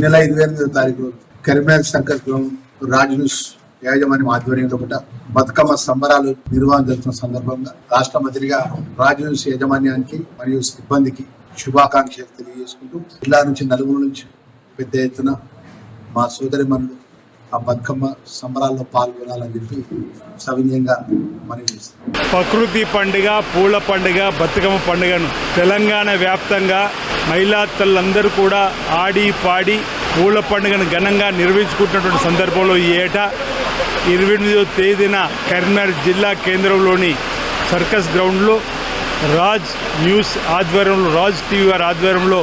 నెల ఇరవై ఎనిమిదో తారీఖు కరీంనగర్ సంకల్పం రాజ్ న్యూస్ యాజమాన్యం ఆధ్వర్యంలో కూడా బతుకమ్మ సంబరాలు నిర్వహణ జరుగుతున్న సందర్భంగా రాష్ట్ర మంత్రిగా రాజ్ న్యూస్ యాజమాన్యానికి మరియు సిబ్బందికి శుభాకాంక్షలు తెలియజేసుకుంటూ జిల్లా నుంచి నలుగురు నుంచి పెద్ద ఎత్తున మా సోదరి మనులు ఆ బతుకమ్మ సంబరాల్లో పాల్గొనాలని చెప్పి సవినయంగా మనవి ప్రకృతి పండుగ పూల పండుగ బతుకమ్మ పండుగను తెలంగాణ వ్యాప్తంగా మహిళా తల్లందరూ కూడా ఆడి పాడి పూల పండుగను ఘనంగా నిర్వహించుకుంటున్నటువంటి సందర్భంలో ఈ ఏటా ఇరవై ఎనిమిదో తేదీన కరీంనగర్ జిల్లా కేంద్రంలోని సర్కస్ గ్రౌండ్లో రాజ్ న్యూస్ ఆధ్వర్యంలో రాజ్ టీవీ వారి ఆధ్వర్యంలో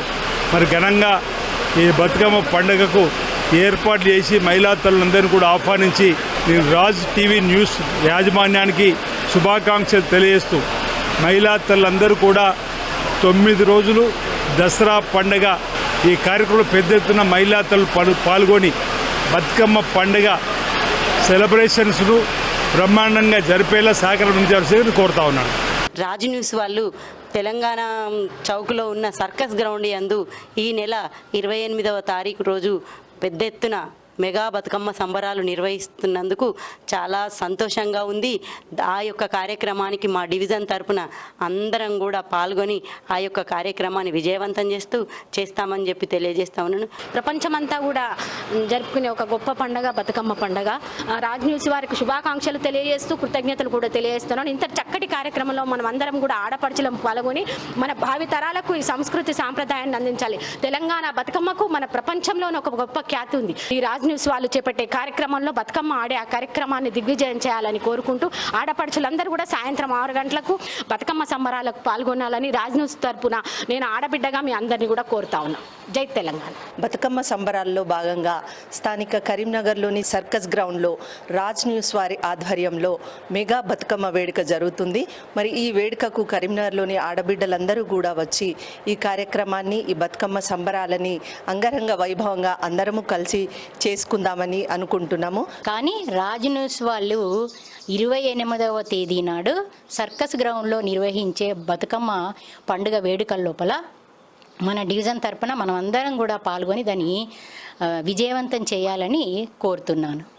మరి ఘనంగా ఈ బతుకమ్మ పండుగకు ఏర్పాట్లు చేసి మహిళా తల్లందరినీ కూడా ఆహ్వానించి నేను రాజ్ టీవీ న్యూస్ యాజమాన్యానికి శుభాకాంక్షలు తెలియజేస్తూ మహిళా తల్లందరూ కూడా తొమ్మిది రోజులు దసరా పండుగ ఈ కార్యక్రమంలో పెద్ద ఎత్తున మహిళా తల్లు పాల్గొని బతుకమ్మ పండుగ సెలబ్రేషన్స్ను బ్రహ్మాండంగా జరిపేలా సహకరించాల్సిందని కోరుతా ఉన్నాను. రాజు న్యూస్ వాళ్ళు తెలంగాణ చౌక్లో ఉన్న సర్కస్ గ్రౌండ్ యందు ఈ నెల ఇరవై ఎనిమిదవ తారీఖు రోజు పెద్ద ఎత్తున మెగా బతుకమ్మ సంబరాలు నిర్వహిస్తున్నందుకు చాలా సంతోషంగా ఉంది. ఆ యొక్క కార్యక్రమానికి మా డివిజన్ తరపున అందరం కూడా పాల్గొని ఆ యొక్క కార్యక్రమాన్ని విజయవంతం చేస్తూ చేస్తామని చెప్పి తెలియజేస్తా ఉన్నాను. ప్రపంచమంతా కూడా జరుపుకునే ఒక గొప్ప పండగ బతుకమ్మ పండగ. రాజ్ న్యూస్ వారికి శుభాకాంక్షలు తెలియజేస్తూ కృతజ్ఞతలు కూడా తెలియజేస్తున్నాను. ఇంత చక్కటి కార్యక్రమంలో మనం అందరం కూడా ఆడపడుచులం పాల్గొని మన భావి తరాలకు ఈ సంస్కృతి సాంప్రదాయాన్ని అందించాలి. తెలంగాణ బతుకమ్మకు మన ప్రపంచంలోనే ఒక గొప్ప ఖ్యాతి ఉంది. ఈ రాజ్ న్యూస్ వాళ్ళు చేపట్టే కార్యక్రమంలో బతుకమ్మ ఆడే ఆ కార్యక్రమాన్ని దిగ్విజయం చేయాలని కోరుకుంటూ ఆడపడుచులందరూ కూడా సాయంత్రం ఆరు గంటలకు బతుకమ్మ సంబరాలకు పాల్గొనాలని రాజ్ న్యూస్ తరపున నేను ఆడబిడ్డగా మీ అందరినీ కూడా కోరుతా ఉన్నా. జై తెలంగాణ. బతుకమ్మ సంబరాల్లో భాగంగా స్థానిక కరీంనగర్లోని సర్కస్ గ్రౌండ్లో రాజ్ న్యూస్ వారి ఆధ్వర్యంలో మెగా బతుకమ్మ వేడుక జరుగుతుంది. మరి ఈ వేడుకకు కరీంనగర్లోని ఆడబిడ్డలందరూ కూడా వచ్చి ఈ కార్యక్రమాన్ని ఈ బతుకమ్మ సంబరాలని అంగరంగ వైభవంగా అందరము కలిసి చేసుకుందామని అనుకుంటున్నాము. కానీ రాజ్ న్యూస్ వాళ్ళు ఇరవై ఎనిమిదవ తేదీ నాడు సర్కస్ గ్రౌండ్లో నిర్వహించే బతుకమ్మ పండుగ వేడుకల లోపల మన డివిజన్ తరపున మనం అందరం కూడా పాల్గొని దాన్ని విజయవంతం చేయాలని కోరుతున్నాను.